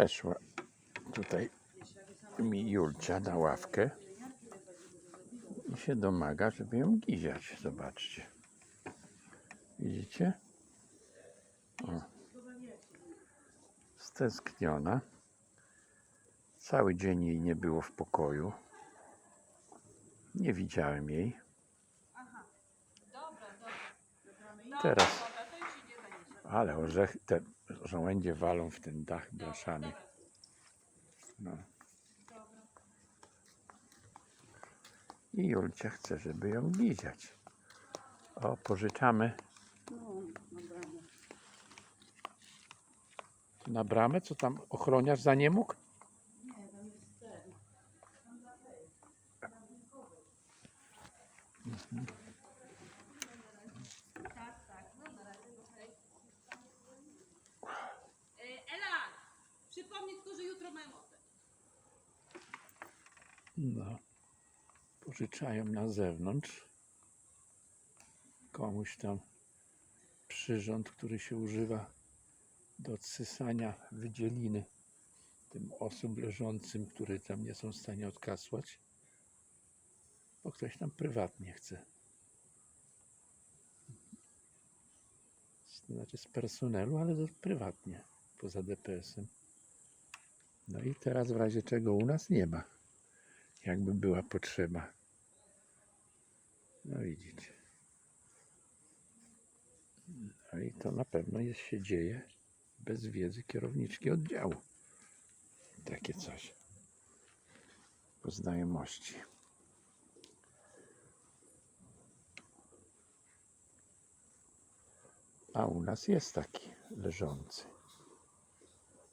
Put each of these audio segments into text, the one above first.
Weszła tutaj mi Julcia na ławkę i się domaga, żeby ją giziać. Zobaczcie. Widzicie? O. Stęskniona. Cały dzień jej nie było w pokoju. Nie widziałem jej. Teraz. Ale orzechy, te żołędzie walą w ten dach blaszany. No. I Julcia chce, żeby ją giziać. O, pożyczamy na bramę. Co tam ochroniarz za nie mógł? E, przypomnij tylko, że jutro mają. No. Pożyczają na zewnątrz. Komuś tam przyrząd, który się używa do odsysania wydzieliny tym osób leżącym, które tam nie są w stanie odkasłać. Bo ktoś tam prywatnie chce. Znaczy z personelu, ale to prywatnie, poza DPS-em. No i teraz w razie czego u nas nie ma jakby była potrzeba. No widzicie. No i to na pewno jest, się dzieje bez wiedzy kierowniczki oddziału. Takie coś. Po znajomości. A u nas jest taki leżący.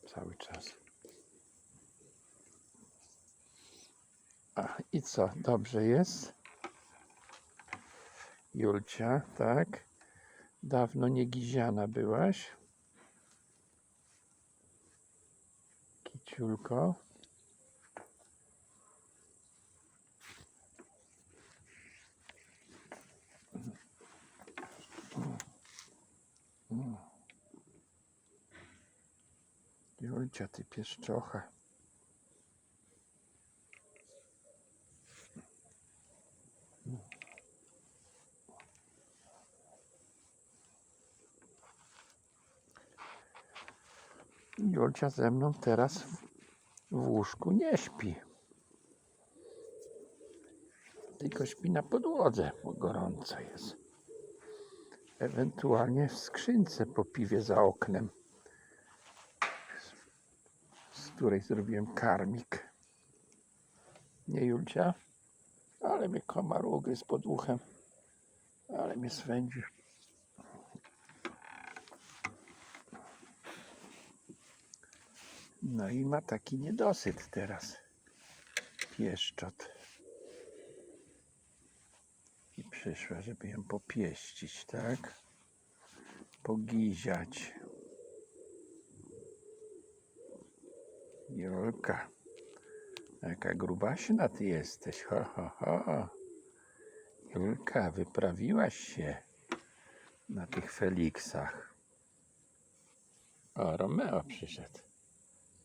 Cały czas. I co? Dobrze jest? Julcia, tak? Dawno nie giziana byłaś. Kiciulko. Julcia, ty pieszczocha. Julcia ze mną teraz w- łóżku nie śpi. Tylko śpi na podłodze, bo gorąco jest. Ewentualnie w skrzynce po piwie za oknem, z- z której zrobiłem karmik. Nie Julcia? Ale mnie komar ugryzł pod uchem. Ale mnie swędzi. No i ma taki niedosyt teraz. Pieszczot. I przyszła, żeby ją popieścić, tak? Pogiziać. Jolka. Jaka grubaśna ty jesteś. Ho, ho, ho. Julka, wyprawiłaś się na tych Feliksach. O, Romeo przyszedł.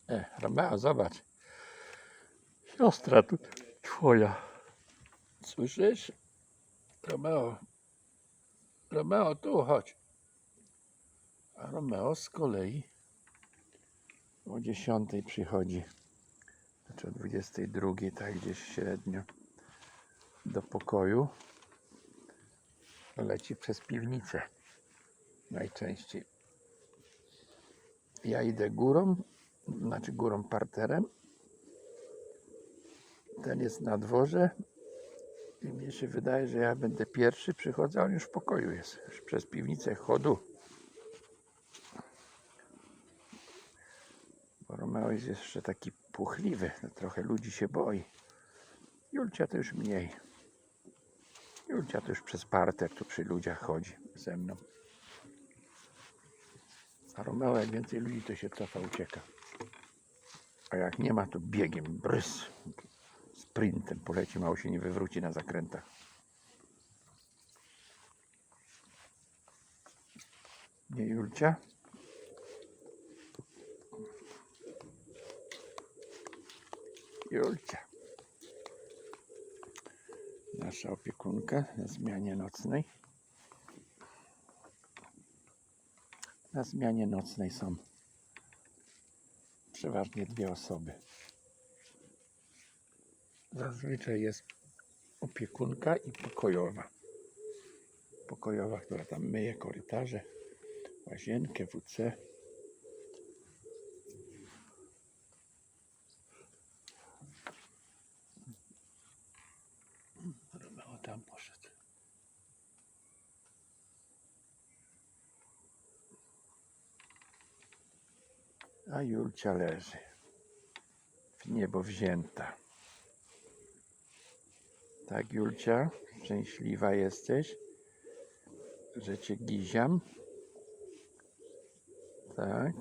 E, Romeo, zobacz. Siostra tu twoja. Słyszysz? Romeo. Romeo, tu chodź. A Romeo z kolei o 10 przychodzi. Znaczy o 22, tak gdzieś średnio do pokoju. Leci przez piwnicę. Najczęściej. Ja idę górą, znaczy górą parterem. Ten jest na dworze i mnie się wydaje, że ja będę pierwszy, przychodzę, on już w pokoju jest, już przez piwnicę chodu. Bo Romeo jest jeszcze taki puchliwy, no trochę ludzi się boi. Julcia to już mniej. Julcia to już przez parter tu przy ludziach chodzi ze mną. A Romeo jak więcej ludzi to się cofa, ucieka. A jak nie ma, to biegiem, brys, sprintem poleci, mało się nie wywróci na zakrętach. Nie Julcia? Julcia. Nasza opiekunka na zmianie nocnej. Na zmianie nocnej są przeważnie dwie osoby. Zazwyczaj jest opiekunka i pokojowa. Pokojowa, która tam myje korytarze, łazienkę, WC. Romeo tam poszedł. A Julcia leży. W niebo wzięta. Tak, Julcia, szczęśliwa jesteś, że cię giziam. Tak.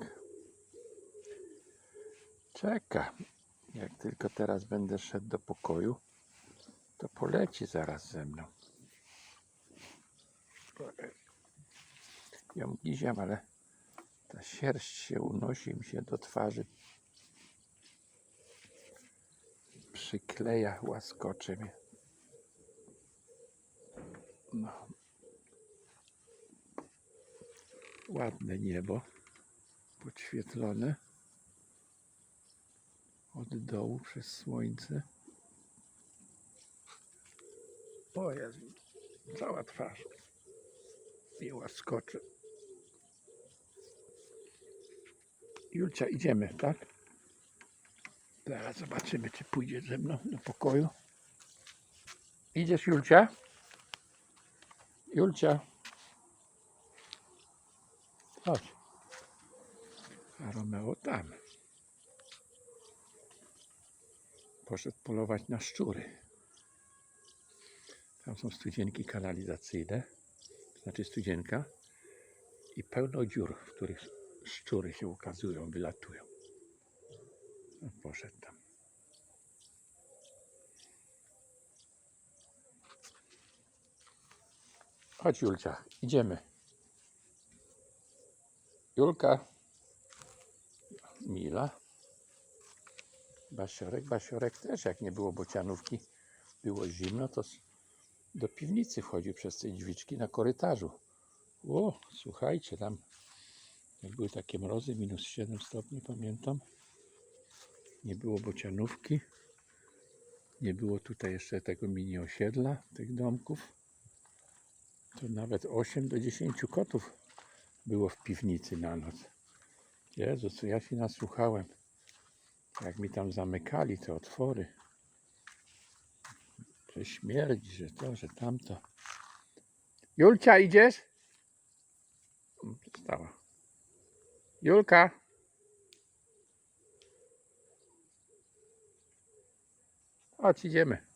Czeka. Jak tylko teraz będę szedł do pokoju, to poleci zaraz ze mną. Ją giziam, ale ta sierść się unosi mi się do twarzy. Przykleja, łaskocze mnie. No. Ładne niebo, podświetlone od dołu przez słońce. O cała twarz i łaskocze. Julcia, idziemy, tak? Zaraz zobaczymy, czy pójdzie ze mną do pokoju. Idziesz, Julcia? Julcia. Chodź. A Romeo tam. Poszedł polować na szczury. Tam są studzienki kanalizacyjne, znaczy studzienka i pełno dziur, w których szczury się ukazują, wylatują. No, poszedł tam. Chodź Julcia, idziemy. Julka. Mila. Basiorek, Basiorek też, jak nie było bocianówki, było zimno, to do piwnicy wchodził przez te drzwiczki na korytarzu. O, słuchajcie, tam jak były takie mrozy, minus 7 stopni, pamiętam. Nie było bocianówki. Nie było tutaj jeszcze tego mini osiedla, tych domków. To nawet 8 do 10 kotów było w piwnicy na noc. Jezu, co ja się nasłuchałem. Jak mi tam zamykali te otwory. Że śmierdzi, że to, że tamto. Julcia, idziesz? Stała. Julka. Chodź, idziemy.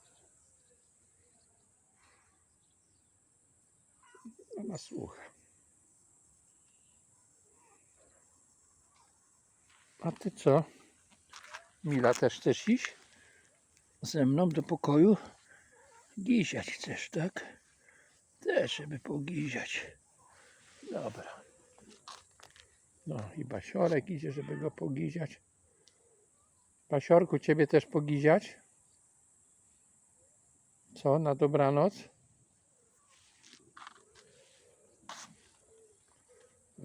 Ona słucha. A ty co? Mila też chcesz iść? Ze mną do pokoju? Giziać chcesz, tak? Też, żeby pogiziać. Dobra. No i Basiorek idzie, żeby go pogiziać. Basiorku, ciebie też pogiziać? Co, na dobranoc?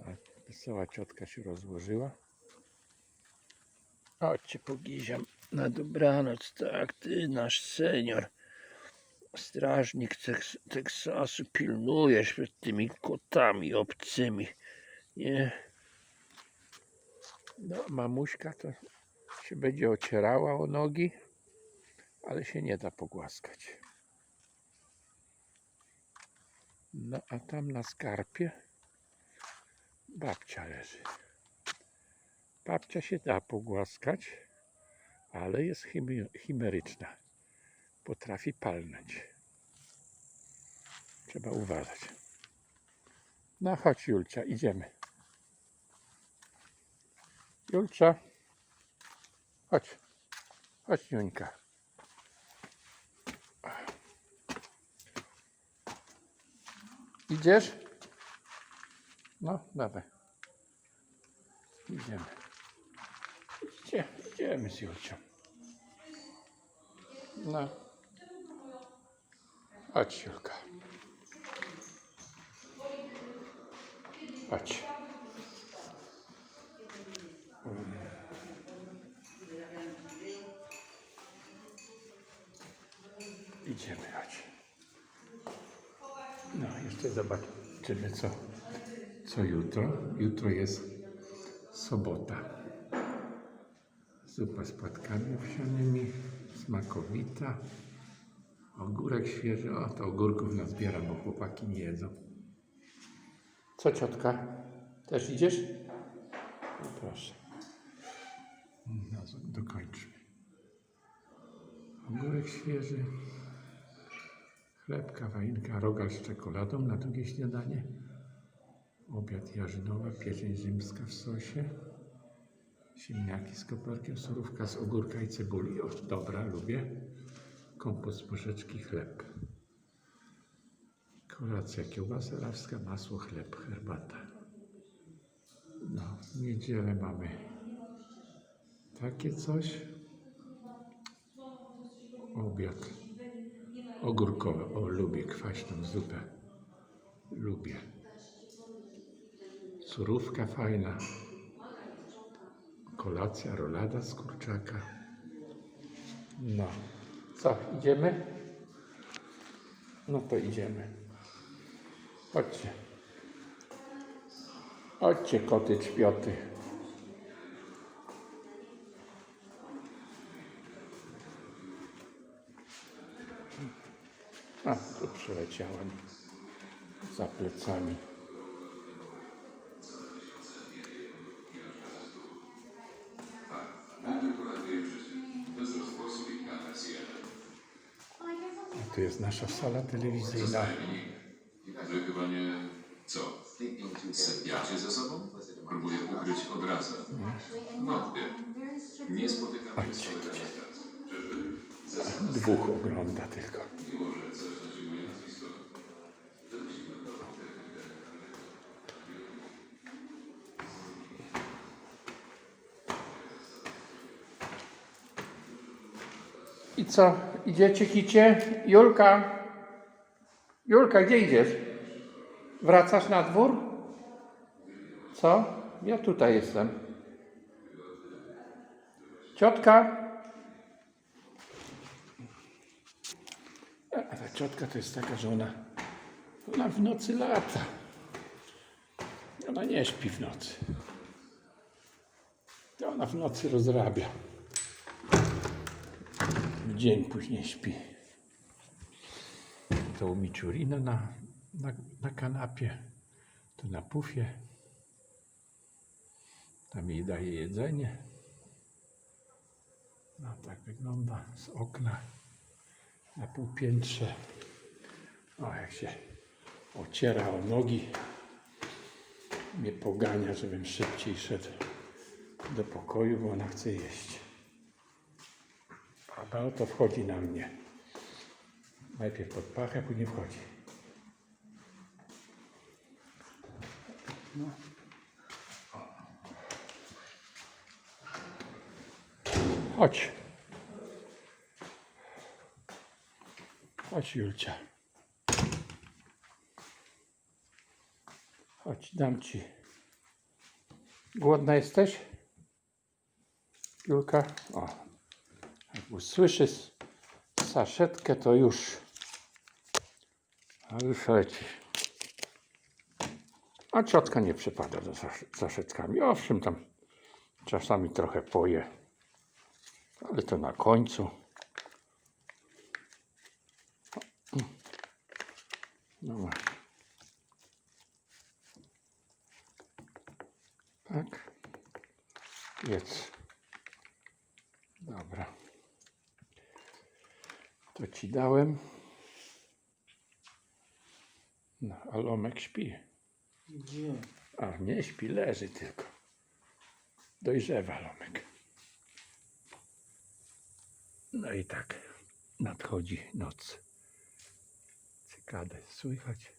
Tak, Wesoła ciotka się rozłożyła. Chodźcie, pogiziam na dobranoc. Tak, ty, nasz senior, strażnik Teks- Teksasu, pilnujesz przed tymi kotami obcymi. Nie? No, mamuśka to się będzie ocierała o nogi, ale się nie da pogłaskać. No, a tam na skarpie babcia leży. Babcia się da pogłaskać, ale jest chimeryczna. Potrafi palnąć. Trzeba uważać. No chodź Julcia, idziemy. Julcia. Chodź. Chodź Juńka. Idziesz? No, dawaj. Idziemy. Idzie, idziemy z Julcią. No. Chodź, Julka. Chodź. Idziemy, chodź. No, jeszcze zobaczymy, co, co jutro. Jutro jest sobota. Zupa z płatkami owsianymi, smakowita. Ogórek świeży. O, to ogórków nazbieram, bo chłopaki nie jedzą. Co ciotka? Też idziesz? No proszę. No, dokończmy. Ogórek świeży. Chleb, kawałinka, rogal z czekoladą na drugie śniadanie. Obiad jarzynowa, pieczeń rzymska w sosie. Ziemniaki z koperkiem, surówka z ogórka i cebuli. O, dobra, lubię. Kompot z porzeczki, chleb. Kolacja, kiełbasa rawska, masło, chleb, herbata. No, w niedzielę mamy takie coś. Obiad ogórkowy. O, lubię kwaśną zupę. Lubię. Surówka fajna. Kolacja, rolada z kurczaka. No. Co, idziemy? No to idziemy. Chodźcie. Chodźcie, koty czpioty. A, tu przyleciałem za plecami. A tu jest nasza sala telewizyjna. Wy chyba nie... co? Sypiacie ze sobą? Próbuję ukryć odrazę. Wątpię. Nie spotykam się z. Dwóch ogląda tylko. I co? Idziecie, kicie? Julka? Julka, gdzie idziesz? Wracasz na dwór? Co? Ja tutaj jestem. Ciotka? A ta ciotka to jest taka, że ona, ona w nocy lata. Ona nie śpi w nocy. Ona w nocy rozrabia. W dzień później śpi. To u na, na, na kanapie, to na pufie. Tam jej daje jedzenie. No tak wygląda z okna na półpiętrze. O, jak się ociera o nogi, mnie pogania, żebym szybciej szedł do pokoju, bo ona chce jeść. A no to wchodzi na mnie. Najpierw pod pachę, później wchodzi. No. Chodź. Chodź, Julcia. Chodź, dam ci. Głodna jesteś? Julka? O. Jak usłyszy saszetkę, to już. A leci. A ciotka nie przypada za sas- saszetkami. Owszem, tam czasami trochę poje. Ale to na końcu. No właśnie. Tak. Jedz. Dobra. To ci dałem. No, a Lomek śpi. Gdzie? A nie śpi, leży tylko. Dojrzewa Lomek. No i tak nadchodzi noc. Cykadę słychać.